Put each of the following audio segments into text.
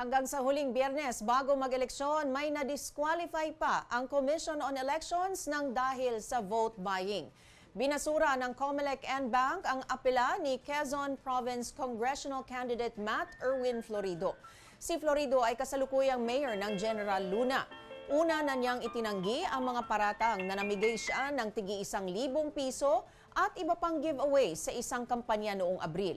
Hanggang sa huling biyernes bago mag-eleksyon, may na-disqualify pa ang Commission on Elections ng dahil sa vote buying. Binasura ng COMELEC and Bank ang apela ni Quezon Province Congressional Candidate Matt Erwin Florido. Si Florido ay kasalukuyang mayor ng General Luna. Una na niyang itinanggi ang mga paratang na namigay siya ng tigi isang libong piso at iba pang giveaway sa isang kampanya noong Abril.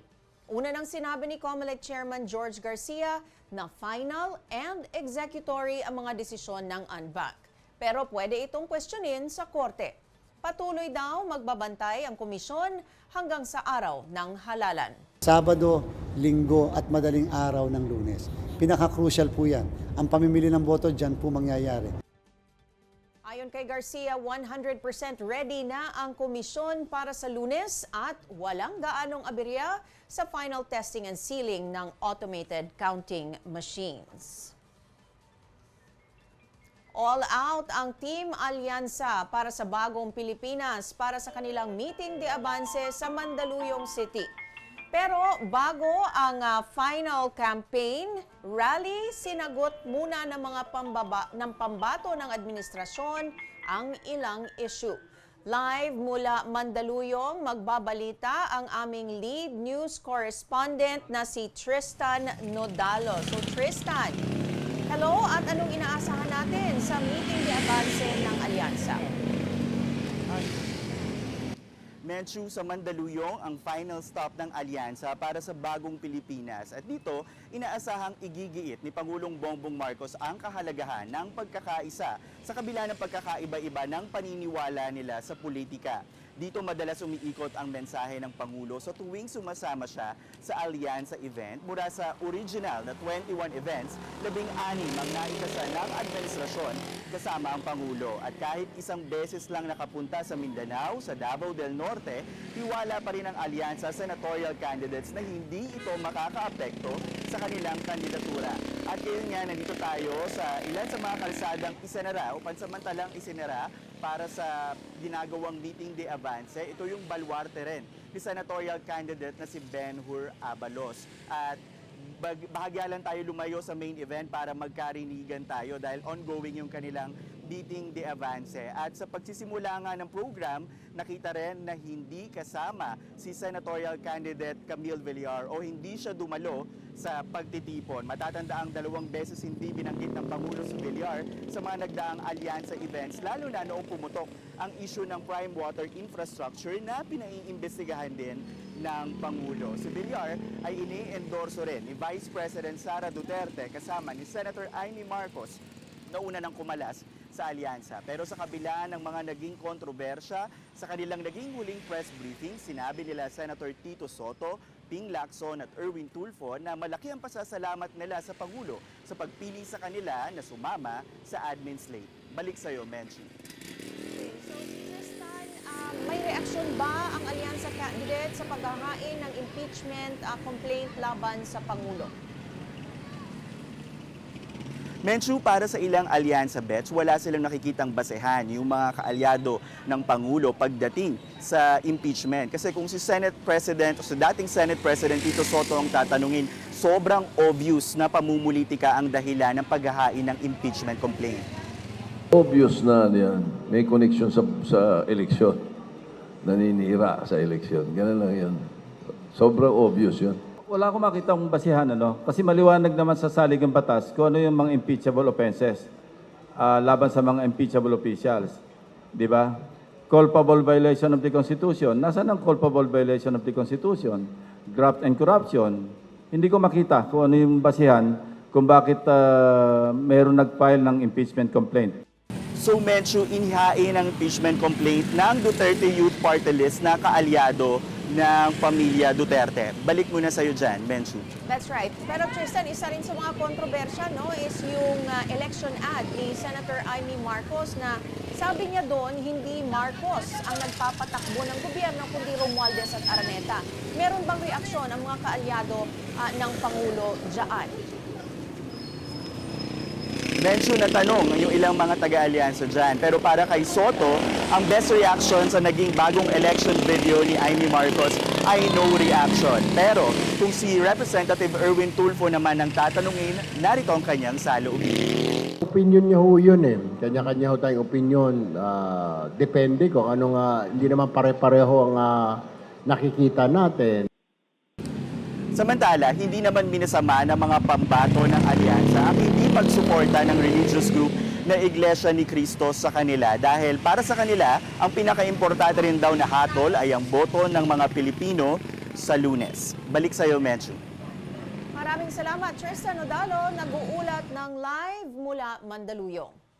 Una nang sinabi ni COMELEC Chairman George Garcia na final and executory ang mga desisyon ng UNBAC. Pero pwede itong questionin sa korte. Patuloy daw magbabantay ang komisyon hanggang sa araw ng halalan. Sabado, Linggo at madaling araw ng Lunes. Pinaka-crucial po yan. Ang pamimili ng boto dyan po mangyayari. Ayon kay Garcia, 100% ready na ang komisyon para sa lunes at walang gaanong aberya sa final testing and sealing ng automated counting machines. All out ang Team Alyansa para sa bagong Pilipinas para sa kanilang meeting de avance sa Mandaluyong City. Pero bago ang ah, final campaign, rally, sinagot muna ng mga pambaba, ng pambato ng administrasyon ang ilang issue. Live mula Mandaluyong, magbabalita ang aming lead news correspondent na si Tristan Nodalo. So Tristan, hello at anong inaasahan natin sa meeting de avance ng Alyansa? Menchu sa Mandaluyong ang final stop ng alyansa para sa bagong Pilipinas. At dito, inaasahang igigiit ni Pangulong Bongbong Marcos ang kahalagahan ng pagkakaisa sa kabila ng pagkakaiba-iba ng paniniwala nila sa politika. Dito madalas umiikot ang mensahe ng Pangulo sa tuwing sumasama siya sa Alyansa event mula sa original na 21 events, labing anim ang naikasa ng administrasyon kasama ang Pangulo. At kahit isang beses lang nakapunta sa Mindanao, sa Davao del Norte, tiwala pa rin ang alyansa senatorial candidates na hindi ito makakaapekto sa kanilang kandidatura. Ngayon nga, nandito tayo sa ilan sa mga kalsadang isinara o pansamantalang isinara para sa ginagawang meeting de avance. Ito yung balwarte rin ni senatorial candidate na si Ben Hur Abalos. At bahagya lang tayo lumayo sa main event para magkarinigan tayo dahil ongoing yung kanilang meeting de avance. At sa pagsisimula nga ng program, nakita rin na hindi kasama si senatorial candidate Camille Villar o hindi siya dumalo sa pagtitipon. Matatanda ang dalawang beses hindi binanggit ng Pangulo si Villar sa mga nagdaang alyansa events, lalo na noong pumutok ang issue ng prime water infrastructure na pinaiimbestigahan din ng Pangulo. Si Villar ay ini-endorso rin ni Vice President Sara Duterte kasama ni Senator Amy Marcos na una ng kumalas sa alyansa. Pero sa kabila ng mga naging kontrobersya, sa kanilang naging huling press briefing, sinabi nila Senator Tito Soto, Ping Lacson at Erwin Tulfo na malaki ang pasasalamat nila sa Pangulo sa pagpili sa kanila na sumama sa admin slate. Balik sa'yo, Menchi. So, Tristan, um, may reaksyon ba ang Alyansa candidate sa paghahain ng impeachment uh, complaint laban sa Pangulo? Menchu, para sa ilang alyansa bets, wala silang nakikitang basehan yung mga kaalyado ng Pangulo pagdating sa impeachment. Kasi kung si Senate President o si dating Senate President Tito Soto ang tatanungin, sobrang obvious na pamumulitika ang dahilan ng paghahain ng impeachment complaint. Obvious na yan. May connection sa, sa eleksyon. Naninira sa eleksyon. Ganun lang yan. Sobrang obvious yun. Wala akong makitang basihan, ano? Kasi maliwanag naman sa saligang batas kung ano yung mga impeachable offenses ah, laban sa mga impeachable officials. Di ba? Culpable violation of the Constitution. Nasaan ang culpable violation of the Constitution? Graft and corruption. Hindi ko makita kung ano yung basihan kung bakit ah, mayroong nag-file ng impeachment complaint. So Menchu, inihain ang impeachment complaint ng Duterte Youth Party List na kaalyado ng pamilya Duterte. Balik muna sa'yo dyan, Menchu. That's right. Pero Tristan, isa rin sa mga kontrobersya no, is yung uh, election ad ni Senator Amy Marcos na sabi niya doon, hindi Marcos ang nagpapatakbo ng gobyerno, kundi Romualdez at Araneta. Meron bang reaksyon ang mga kaalyado uh, ng Pangulo dyan? Mention na tanong yung ilang mga taga-alyansa dyan. Pero para kay Soto, ang best reaction sa naging bagong election video ni Amy Marcos ay no reaction. Pero kung si Representative Erwin Tulfo naman ang tatanungin, narito ang kanyang saloobin. Opinion niya ho yun eh. Kanya-kanya ho tayong opinion. Ah, depende kung ano nga, hindi naman pare-pareho ang ah, nakikita natin. Samantala, hindi naman minasama ng mga pambato ng alyansa ang hindi pagsuporta ng religious group na Iglesia ni Cristo sa kanila dahil para sa kanila, ang pinaka-importante rin daw na hatol ay ang boto ng mga Pilipino sa lunes. Balik sa iyo, Menchu. Maraming salamat, Tristan Odalo, nag-uulat ng live mula Mandaluyong.